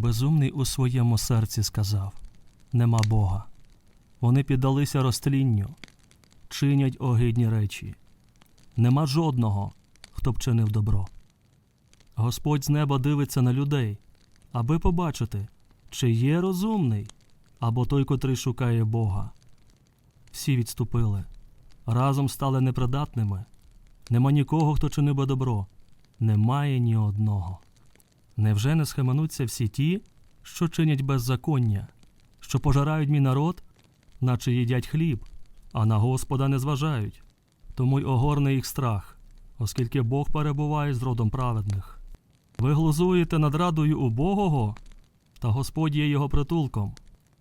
Безумний у своєму серці сказав Нема Бога. Вони піддалися розтлінню, чинять огидні речі. Нема жодного, хто б чинив добро. Господь з неба дивиться на людей, аби побачити, чи є розумний, або той, котрий шукає Бога. Всі відступили, разом стали непридатними. Нема нікого, хто чинив би добро, немає ні одного. Невже не схаменуться всі ті, що чинять беззаконня, що пожирають мій народ, наче їдять хліб, а на Господа не зважають? Тому й огорне їх страх, оскільки Бог перебуває з родом праведних. Ви глузуєте над радою убогого, та Господь є його притулком.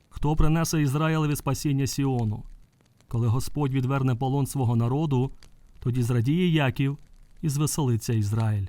Хто принесе Ізраїлеві спасіння Сіону? Коли Господь відверне полон свого народу, тоді зрадіє Яків і звеселиться Ізраїль.